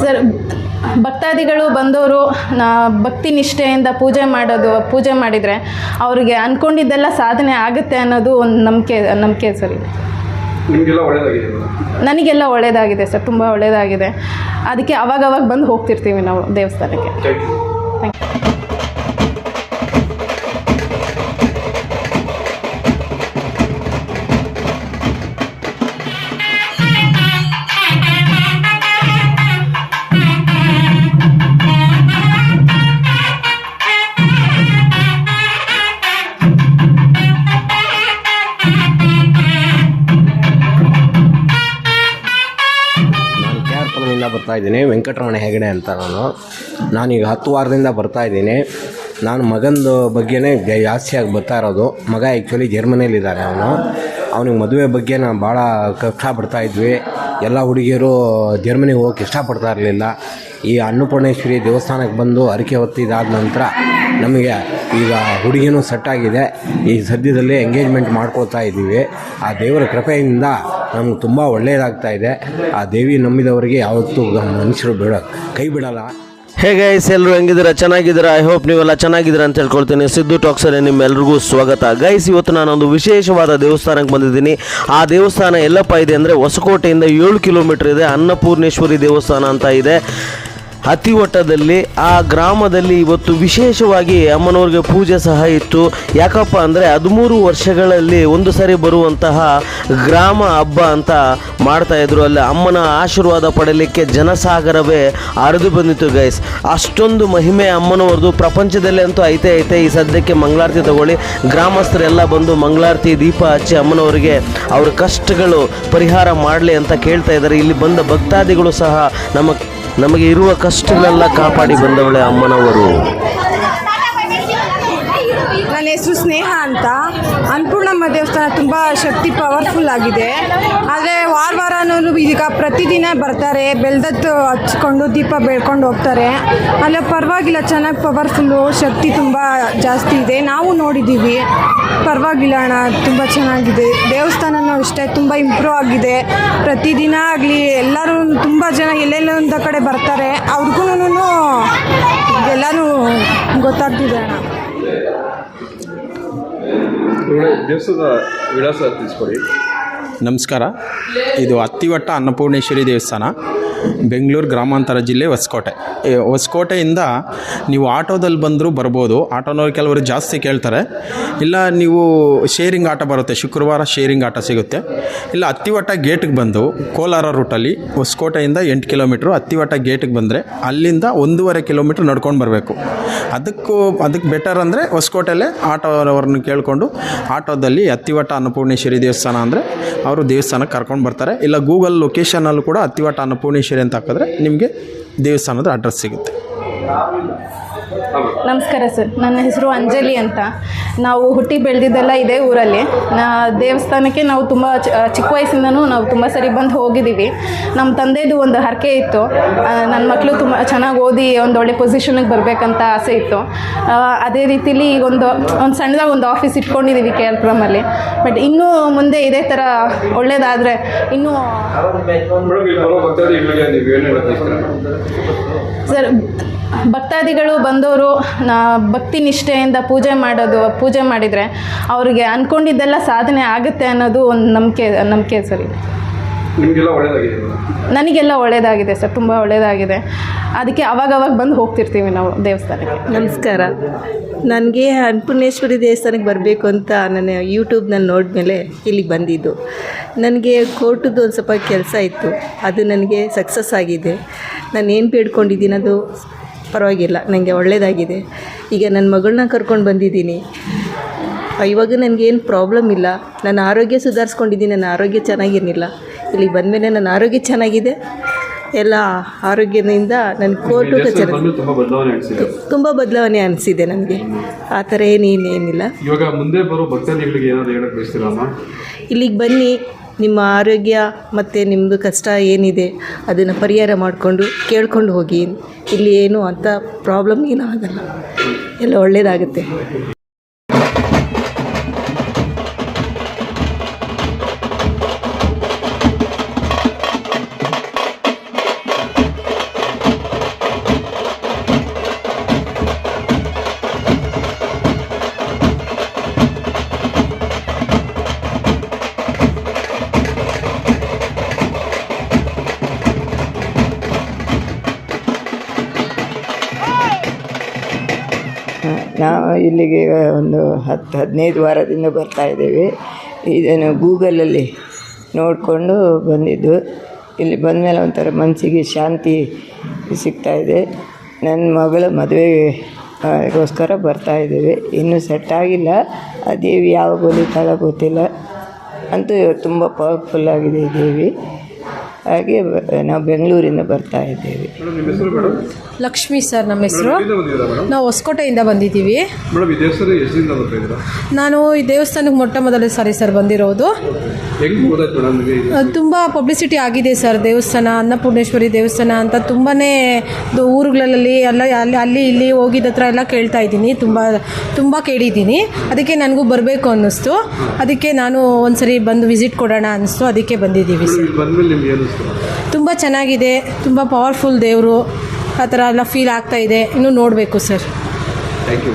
Sir ಭಕ್ತಾದಿಗಳು ಬಂದವರು ಭಕ್ತಿ ನಿಷ್ಠೆಯಿಂದ ಪೂಜೆ ಮಾಡೋದು ಪೂಜೆ ಮಾಡಿದರೆ ಅವರಿಗೆ ಅಂದ್ಕೊಂಡಿದ್ದೆಲ್ಲ ಸಾಧನೆ ಆಗುತ್ತೆ ಅನ್ನೋದು ಒಂದು ನಂಬಿಕೆ ನಂಬಿಕೆ ಸರ್ ನನಗೆಲ್ಲ ಒಳ್ಳೆಯದಾಗಿದೆ ಸರ್ ತುಂಬ ಒಳ್ಳೆಯದಾಗಿದೆ ಅದಕ್ಕೆ ಅವಾಗವಾಗ ಬಂದು ಹೋಗ್ತಿರ್ತೀವಿ ನಾವು ದೇವಸ್ಥಾನಕ್ಕೆ. ಥ್ಯಾಂಕ್ ಯು ಕೆ ಆರ್ ಬರ್ತಾ ಇದ್ದೀನಿ. ವೆಂಕಟರಮಣ ಹೆಗಡೆ ಅಂತ ನಾನು ನಾನೀಗ ಹತ್ತು ವಾರದಿಂದ ಬರ್ತಾ ಇದ್ದೀನಿ. ನಾನು ಮಗಂದು ಬಗ್ಗೆನೇ ಜಾಸ್ತಿಯಾಗಿ ಬರ್ತಾ ಇರೋದು. ಮಗ ಆ್ಯಕ್ಚುಲಿ ಜರ್ಮನಿಯಲ್ಲಿದ್ದಾನೆ ಅವನು. ಅವನಿಗೆ ಮದುವೆ ಬಗ್ಗೆ ನಾನು ಭಾಳ ಕಷ್ಟಪಡ್ತಾ ಇದ್ವಿ. ಎಲ್ಲ ಹುಡುಗಿಯರು ಜರ್ಮನಿಗೆ ಹೋಗಕ್ಕೆ ಇಷ್ಟಪಡ್ತಾ ಇರಲಿಲ್ಲ. ಈ ಅನ್ನಪೂರ್ಣೇಶ್ವರಿ ದೇವಸ್ಥಾನಕ್ಕೆ ಬಂದು ಹರಕೆ ಹೊತ್ತಿದಾದ ನಂತರ ನಮಗೆ ಈಗ ಹುಡುಗಿನೂ ಸೆಟ್ ಆಗಿದೆ. ಈ ಸದ್ಯದಲ್ಲೇ ಎಂಗೇಜ್ಮೆಂಟ್ ಮಾಡ್ಕೊಳ್ತಾ ಇದ್ದೀವಿ. ಆ ದೇವರ ಕೃಪೆಯಿಂದ ನಮ್ಗೆ ತುಂಬ ಒಳ್ಳೆಯದಾಗ್ತಾ ಇದೆ. ಆ ದೇವಿ ನಂಬಿದವರಿಗೆ ಯಾವತ್ತೂ ಮನುಷ್ಯರು ಬಿಡ, ಕೈ ಬಿಡಲ್ಲ. ಹೇಗೆ ಗೈಸ್ ಎಲ್ಲರೂ ಹೆಂಗಿದ್ದೀರಾ? ಚೆನ್ನಾಗಿದ್ದೀರಾ? ಐ ಹೋಪ್ ನೀವೆಲ್ಲ ಚೆನ್ನಾಗಿದ್ದೀರಾ ಅಂತ ಹೇಳ್ಕೊಳ್ತೀನಿ. ಸಿದ್ದು ಟಾಕ್ಸಲ್ಲಿ ನಿಮ್ಮೆಲ್ಲರಿಗೂ ಸ್ವಾಗತ. ಗೈಸ್ ಇವತ್ತು ನಾನೊಂದು ವಿಶೇಷವಾದ ದೇವಸ್ಥಾನಕ್ಕೆ ಬಂದಿದ್ದೀನಿ. ಆ ದೇವಸ್ಥಾನ ಎಲ್ಲಪ್ಪ ಇದೆ ಅಂದರೆ ಹೊಸಕೋಟೆಯಿಂದ ಏಳು ಕಿಲೋಮೀಟರ್ ಇದೆ. ಅನ್ನಪೂರ್ಣೇಶ್ವರಿ ದೇವಸ್ಥಾನ ಅಂತ ಇದೆ. ಅತಿವಟ್ಟದಲ್ಲಿ ಆ ಗ್ರಾಮದಲ್ಲಿ ಇವತ್ತು ವಿಶೇಷವಾಗಿ ಅಮ್ಮನವ್ರಿಗೆ ಪೂಜೆ ಸಹ ಇತ್ತು. ಯಾಕಪ್ಪ ಅಂದರೆ ಹದಿಮೂರು ವರ್ಷಗಳಲ್ಲಿ ಒಂದು ಸಾರಿ ಬರುವಂತಹ ಗ್ರಾಮ ಹಬ್ಬ ಅಂತ ಮಾಡ್ತಾ ಇದ್ರು. ಅಲ್ಲಿ ಅಮ್ಮನ ಆಶೀರ್ವಾದ ಪಡಲಿಕ್ಕೆ ಜನಸಾಗರವೇ ಹರಿದು ಬಂದಿತ್ತು ಗೈಸ್ ಅಷ್ಟೊಂದು ಮಹಿಮೆ ಅಮ್ಮನವ್ರದ್ದು. ಪ್ರಪಂಚದಲ್ಲೇ ಅಂತೂ ಐತೆ ಐತೆ. ಈ ಸದ್ಯಕ್ಕೆ ಮಂಗಳಾರತಿ ತಗೊಳ್ಳಿ. ಗ್ರಾಮಸ್ಥರೆಲ್ಲ ಬಂದು ಮಂಗಳಾರತಿ ದೀಪ ಹಚ್ಚಿ ಅಮ್ಮನವರಿಗೆ ಅವ್ರ ಕಷ್ಟಗಳು ಪರಿಹಾರ ಮಾಡಲಿ ಅಂತ ಕೇಳ್ತಾ ಇದ್ದಾರೆ. ಇಲ್ಲಿ ಬಂದ ಭಕ್ತಾದಿಗಳು ಸಹ ನಮ್ಮ, ನಮಗೆ ಇರುವ ಕಷ್ಟಗಳೆಲ್ಲ ಕಾಪಾಡಿ ಬಂದವಳೆ ಅಮ್ಮನವರು. ನನ್ನ ಹೆಸರು ಸ್ನೇಹ ಅಂತ. ಅನ್ನಪೂರ್ಣಮ್ಮ ದೇವಸ್ಥಾನ ತುಂಬ ಶಕ್ತಿ ಪವರ್ಫುಲ್ ಆಗಿದೆ. ಆದರೆ ವಾರ ವಾರನೂ ಈಗ ಪ್ರತಿದಿನ ಬರ್ತಾರೆ, ಬೆಳ್ದದ್ದು ಹಚ್ಕೊಂಡು ದೀಪ ಬೆಳ್ಕೊಂಡು ಹೋಗ್ತಾರೆ. ಅಲ್ಲ, ಪರವಾಗಿಲ್ಲ, ಚೆನ್ನಾಗಿ ಪವರ್ಫುಲ್ಲು ಶಕ್ತಿ ತುಂಬ ಜಾಸ್ತಿ ಇದೆ. ನಾವು ನೋಡಿದ್ದೀವಿ. ಪರವಾಗಿಲ್ಲ ಅಣ್ಣ, ತುಂಬ ಚೆನ್ನಾಗಿದೆ. ದೇವಸ್ಥಾನನೂ ಅಷ್ಟೇ ತುಂಬ ಇಂಪ್ರೂವ್ ಆಗಿದೆ. ಪ್ರತಿದಿನ ಆಗಲಿ, ಎಲ್ಲರೂ ತುಂಬ ಜನ ಎಲ್ಲೆಲ್ಲೊಂದ ಕಡೆ ಬರ್ತಾರೆ. ಅವ್ರಿಗೂ ಎಲ್ಲರೂ ಗೊತ್ತಾಗ್ತಿದೆ ಅಣ್ಣ. ಒಳ್ಳೆ ದೇವಸ್ಥಾನದ ವಿಳಾಸ ತಿಳಿಸ್ಕೊಡಿ. ನಮಸ್ಕಾರ. ಇದು ಅತ್ತಿವಟ್ಟ ಅನ್ನಪೂರ್ಣೇಶ್ವರಿ ದೇವಸ್ಥಾನ. ಬೆಂಗಳೂರು ಗ್ರಾಮಾಂತರ ಜಿಲ್ಲೆ ಹೊಸಕೋಟೆ. ಹೊಸಕೋಟೆಯಿಂದ ನೀವು ಆಟೋದಲ್ಲಿ ಬಂದರೂ ಬರ್ಬೋದು. ಆಟೋನವ್ರು ಕೆಲವರು ಜಾಸ್ತಿ ಕೇಳ್ತಾರೆ. ಇಲ್ಲ, ನೀವು ಶೇರಿಂಗ್ ಆಟ ಬರುತ್ತೆ. ಶುಕ್ರವಾರ ಶೇರಿಂಗ್ ಆಟ ಸಿಗುತ್ತೆ. ಇಲ್ಲ, ಅತ್ತಿವಟ್ಟ ಗೇಟಿಗೆ ಬಂದು ಕೋಲಾರ ರೂಟಲ್ಲಿ ಹೊಸಕೋಟೆಯಿಂದ ಎಂಟು ಕಿಲೋಮೀಟ್ರು ಅತ್ತಿವಟ್ಟ ಗೇಟಿಗೆ ಬಂದರೆ ಅಲ್ಲಿಂದ ಒಂದೂವರೆ ಕಿಲೋಮೀಟ್ರ್ ನಡ್ಕೊಂಡು ಬರಬೇಕು. ಅದಕ್ಕೂ, ಅದಕ್ಕೆ ಬೆಟರ್ ಅಂದರೆ ಹೊಸಕೋಟೆಯಲ್ಲೇ ಆಟೋವ್ರನ್ನ ಕೇಳಿಕೊಂಡು ಆಟೋದಲ್ಲಿ ಅತ್ತಿವಟ್ಟ ಅನ್ನಪೂರ್ಣೇಶ್ವರಿ ದೇವಸ್ಥಾನ ಅಂದರೆ ಅವರು ದೇವಸ್ಥಾನಕ್ಕೆ ಕರ್ಕೊಂಡು ಬರ್ತಾರೆ. ಇಲ್ಲ ಗೂಗಲ್ ಲೊಕೇಶನಲ್ಲೂ ಕೂಡ ಅತ್ತಿವಟ್ಟ ಅನ್ನಪೂರ್ಣೇಶ್ವರಿ ಅಂತ ಹಾಕಿದ್ರೆ ನಿಮಗೆ ದೇವಸ್ಥಾನದ ಅಡ್ರೆಸ್ ಸಿಗುತ್ತೆ. ನಮಸ್ಕಾರ ಸರ್. ನನ್ನ ಹೆಸರು ಅಂಜಲಿ ಅಂತ. ನಾವು ಹುಟ್ಟಿ ಬೆಳೆದಿದ್ದೆಲ್ಲ ಇದೇ ಊರಲ್ಲಿ. ನಾ ದೇವಸ್ಥಾನಕ್ಕೆ ನಾವು ತುಂಬ ಚಿಕ್ಕ ವಯಸ್ಸಿಂದನೂ ನಾವು ತುಂಬ ಸರಿ ಬಂದು ಹೋಗಿದ್ದೀವಿ. ನಮ್ಮ ತಂದೆದು ಒಂದು ಹರಕೆ ಇತ್ತು. ನನ್ನ ಮಕ್ಕಳು ತುಂಬ ಚೆನ್ನಾಗಿ ಓದಿ ಒಂದು ಒಳ್ಳೆ ಪೊಸಿಷನಿಗೆ ಬರಬೇಕಂತ ಆಸೆ ಇತ್ತು. ಅದೇ ರೀತಿಲಿ ಈಗ ಒಂದು ಒಂದು ಸಣ್ಣದಾಗ ಒಂದು ಆಫೀಸ್ ಇಟ್ಕೊಂಡಿದ್ದೀವಿ ಕೆ ಎಲ್ ಪುರಮಲ್ಲಿ ಬಟ್ ಇನ್ನೂ ಮುಂದೆ ಇದೇ ಥರ ಒಳ್ಳೇದಾದರೆ ಇನ್ನೂ ಸರ್ ಭಕ್ತಾದಿಗಳು ಬಂದವರು ನಾ ಭಕ್ತಿ ನಿಷ್ಠೆಯಿಂದ ಪೂಜೆ ಮಾಡೋದು ಪೂಜೆ ಮಾಡಿದರೆ ಅವರಿಗೆ ಅಂದ್ಕೊಂಡಿದ್ದೆಲ್ಲ ಸಾಧನೆ ಆಗುತ್ತೆ ಅನ್ನೋದು ಒಂದು ನಂಬಿಕೆ ನಂಬಿಕೆ ಸರ್. ಇದೆ ನನಗೆಲ್ಲ ಒಳ್ಳೆಯದಾಗಿದೆ ಸರ್ ತುಂಬ ಒಳ್ಳೆಯದಾಗಿದೆ ಅದಕ್ಕೆ ಅವಾಗವಾಗ ಬಂದು ಹೋಗ್ತಿರ್ತೀವಿ ನಾವು ದೇವಸ್ಥಾನಕ್ಕೆ. ನಮಸ್ಕಾರ. ನನಗೆ ಅನ್ನಪೂರ್ಣೇಶ್ವರಿ ದೇವಸ್ಥಾನಕ್ಕೆ ಬರಬೇಕು ಅಂತ ನಾನು ಯೂಟ್ಯೂಬ್ನಲ್ಲಿ ನೋಡಿದ್ಮೇಲೆ ಇಲ್ಲಿಗೆ ಬಂದಿದ್ದು. ನನಗೆ ಕೋರ್ಟದ್ದು ಒಂದು ಸ್ವಲ್ಪ ಕೆಲಸ ಇತ್ತು. ಅದು ನನಗೆ ಸಕ್ಸಸ್ ಆಗಿದೆ. ನಾನು ಏನು ಬೇಡ್ಕೊಂಡಿದ್ದೀನಿ ಅದು? ಪರವಾಗಿಲ್ಲ ನನಗೆ ಒಳ್ಳೆಯದಾಗಿದೆ ಈಗ ನನ್ನ ಮಗಳನ್ನ ಕರ್ಕೊಂಡು ಬಂದಿದ್ದೀನಿ. ಇವಾಗ ನನಗೇನು ಪ್ರಾಬ್ಲಮ್ ಇಲ್ಲ. ನನ್ನ ಆರೋಗ್ಯ ಸುಧಾರಿಸ್ಕೊಂಡಿದ್ದೀನಿ ನನ್ನ ಆರೋಗ್ಯ ಚೆನ್ನಾಗಿರಲಿಲ್ಲ. ಇಲ್ಲಿಗೆ ಬಂದಮೇಲೆ ನನ್ನ ಆರೋಗ್ಯ ಚೆನ್ನಾಗಿದೆ. ಎಲ್ಲ ಆರೋಗ್ಯದಿಂದ ನನ್ನ ಕೋರ್ಟು ಕಚೇರಿ ತುಂಬ ಬದಲಾವಣೆ ಅನಿಸಿದೆ. ತುಂಬ ಬದಲಾವಣೆ ಅನಿಸಿದೆ ನನಗೆ. ಆ ಥರ ಏನೇನೇನಿಲ್ಲ ಇವಾಗ ಮುಂದೆ ಬರೋ ಭಕ್ತಾದಿಗಳಿಗೆ ಏನಾದ್ರು ಹೇಳಕ್ ಬಯಸ್ತೀರಮ್ಮ ಇಲ್ಲಿಗೆ ಬನ್ನಿ. ನಿಮ್ಮ ಆರೋಗ್ಯ ಮತ್ತು ನಿಮ್ಮದು ಕಷ್ಟ ಏನಿದೆ ಅದನ್ನು ಪರಿಹಾರ ಮಾಡಿಕೊಂಡು ಕೇಳ್ಕೊಂಡು ಹೋಗಿ. ಇಲ್ಲಿ ಏನು ಅಂಥ ಪ್ರಾಬ್ಲಮ್ ಏನೂ ಆಗಲ್ಲ ಎಲ್ಲ ಒಳ್ಳೆಯದಾಗುತ್ತೆ ನಾವು ಇಲ್ಲಿಗೆ ಒಂದು ಹತ್ತು ಹದಿನೈದು ವಾರದಿಂದ ಬರ್ತಾ ಇದ್ದೇವೆ. ಇದನ್ನು ಗೂಗಲಲ್ಲಿ ನೋಡಿಕೊಂಡು ಬಂದಿದ್ದು. ಇಲ್ಲಿ ಬಂದಮೇಲೆ ಒಂಥರ ಮನಸ್ಸಿಗೆ ಶಾಂತಿ ಸಿಗ್ತಾ ಇದೆ. ನನ್ನ ಮಗಳ ಮದುವೆಗೋಸ್ಕರ ಬರ್ತಾ ಇದ್ದೇವೆ. ಇನ್ನೂ ಸೆಟ್ ಆಗಿಲ್ಲ. ಆ ದೇವಿ ಯಾವಾಗ ಹೊಲಿತಾಳ ಗೊತ್ತಿಲ್ಲ. ಅಂತೂ ತುಂಬ ಪವರ್ಫುಲ್ ಆಗಿದೆ ದೇವಿ. ಹಾಗೆ ನಾವು ಬೆಂಗಳೂರಿಂದ ಬರ್ತಾ ಇದ್ದೇವೆ. ಲಕ್ಷ್ಮಿ ಸರ್ ನಮ್ಮ ಹೆಸರು? ನಾವು ಹೊಸಕೋಟೆಯಿಂದ ಬಂದಿದ್ದೀವಿ. ನಾನು ಈ ದೇವಸ್ಥಾನಕ್ಕೆ ಮೊಟ್ಟ ಮೊದಲ ಸಾರಿ ಸರ್ ಬಂದಿರೋದು. ತುಂಬ ಪಬ್ಲಿಸಿಟಿ ಆಗಿದೆ ಸರ್ ದೇವಸ್ಥಾನ ಅನ್ನಪೂರ್ಣೇಶ್ವರಿ ದೇವಸ್ಥಾನ ಅಂತ ತುಂಬಾ ಊರುಗಳಲ್ಲಿ ಎಲ್ಲ ಅಲ್ಲಿ ಅಲ್ಲಿ ಇಲ್ಲಿ ಹೋಗಿದ ಹತ್ರ ಎಲ್ಲ ಕೇಳ್ತಾ ಇದ್ದೀನಿ. ತುಂಬ ತುಂಬ ಕೇಳಿದ್ದೀನಿ. ಅದಕ್ಕೆ ನನಗೂ ಬರಬೇಕು ಅನ್ನಿಸ್ತು. ಅದಕ್ಕೆ ನಾನು ಒಂದ್ಸರಿ ಬಂದು ವಿಸಿಟ್ ಕೊಡೋಣ ಅನ್ನಿಸ್ತು. ಅದಕ್ಕೆ ಬಂದಿದ್ದೀವಿ ಸರ್. ತುಂಬ ಚೆನ್ನಾಗಿದೆ, ತುಂಬ ಪವರ್ಫುಲ್ ದೇವರು. ಆ ಥರ ಎಲ್ಲ ಫೀಲ್ ಆಗ್ತಾ ಇದೆ. ಇನ್ನೂ ನೋಡಬೇಕು ಸರ್ ಥ್ಯಾಂಕ್ ಯು